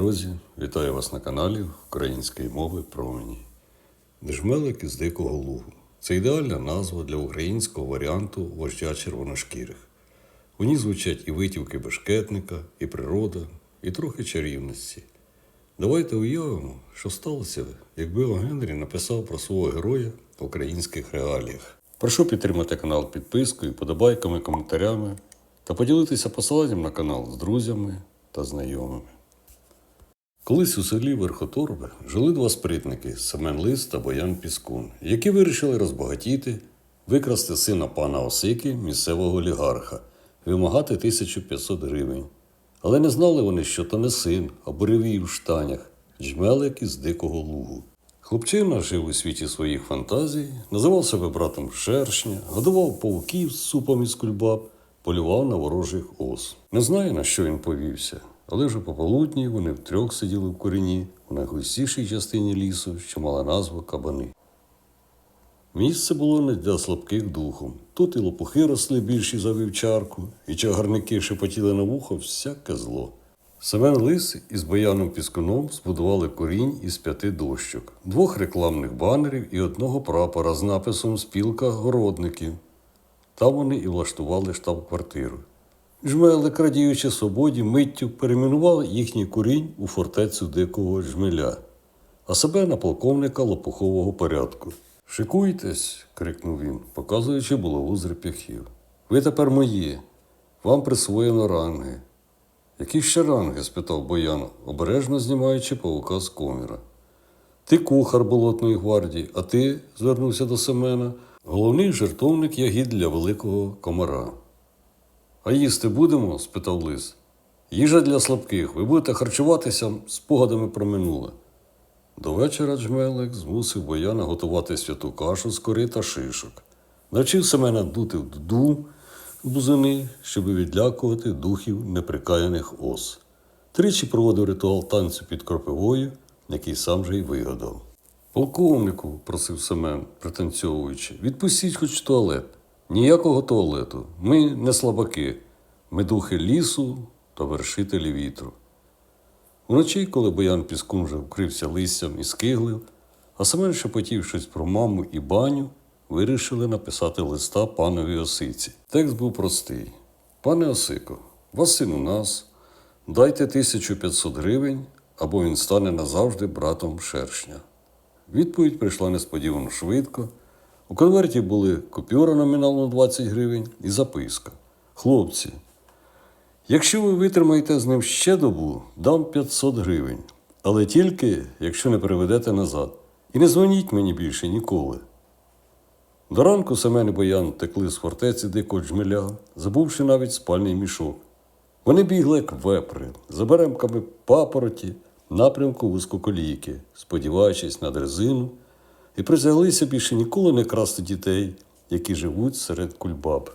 Друзі, вітаю вас на каналі Української мови промені. Держмелик із Дикого Лугу. Це ідеальна назва для українського варіанту вождя червоношкірих. У ній звучать і витівки бешкетника, і природа, і трохи чарівності. Давайте уявимо, що сталося, якби О. Генрі написав про свого героя в українських реаліях. Прошу підтримати канал підпискою, подобайками, коментарями та поділитися посиланням на канал з друзями та знайомими. Колись у селі Верхоторбе жили два спритники Семен Лис та Боян Піскун, які вирішили розбагатіти, викрасти сина пана Осики, місцевого олігарха, вимагати 1500 гривень. Але не знали вони, що то не син, а буревій в штанях, джмелик із дикого лугу. Хлопчина жив у світі своїх фантазій, називав себе братом шершня, годував павуків з супом із кульбаб, полював на ворожих ос. Не знаю, на що він повівся, але вже пополудні вони втрьох сиділи в корені у найгустішій частині лісу, що мала назву Кабани. Місце було не для слабких духом. Тут і лопухи росли більші за вівчарку, і чагарники шепотіли на вухо всяке зло. Семен Лис із Бояном Піскуном збудували корінь із п'яти дощок, двох рекламних банерів і одного прапора з написом Спілка городників. Там вони і влаштували штаб-квартиру. Жмелик, радіючи свободі, миттю перейменував їхній курінь у фортецю дикого жмеля, а себе на полковника лопухового порядку. Шикуйтесь, крикнув він, показуючи булаву з реп'яхів. Ви тепер мої, вам присвоєно ранги. Які ще ранги? спитав Боян, обережно знімаючи павука з коміра. Ти кухар болотної гвардії, а ти, звернувся до Семена, головний жертовник ягід для великого комара. А їсти будемо? спитав лис. Їжа для слабких, ви будете харчуватися спогадами про минуле. До вечора Джмелик змусив Бояна готувати святу кашу з кори та шишок. Навчив Семена дути в дуду бузини, щоб відлякувати духів неприкаяних ос. Тричі проводив ритуал танцю під кропивою, який сам же й вигадав. Полковнику, просив Семен, пританцьовуючи, відпустіть хоч туалет. Ніякого туалету. Ми не слабаки. Ми духи лісу та вершителі вітру. Вночі, коли Боян Піскун вже вкрився листям і скиглив, а Семен шепотів щось про маму і баню, вирішили написати листа панові Осиці. Текст був простий. Пане Осико, вас син у нас, дайте 1500 гривень, або він стане назавжди братом шершня. Відповідь прийшла несподівано швидко. У конверті були купюра номіналом 20 гривень і записка. Хлопці, якщо ви витримаєте з ним ще добу, дам 500 гривень. Але тільки, якщо не переведете назад. І не дзвоніть мені більше ніколи. До ранку Семен і Боян текли з фортеці дикого джмеля, забувши навіть спальний мішок. Вони бігли, як вепри, за беремками папороті, напрямку вузькоколійки, сподіваючись на дрезину, і присяглися більше ніколи не красти дітей, які живуть серед кульбаб.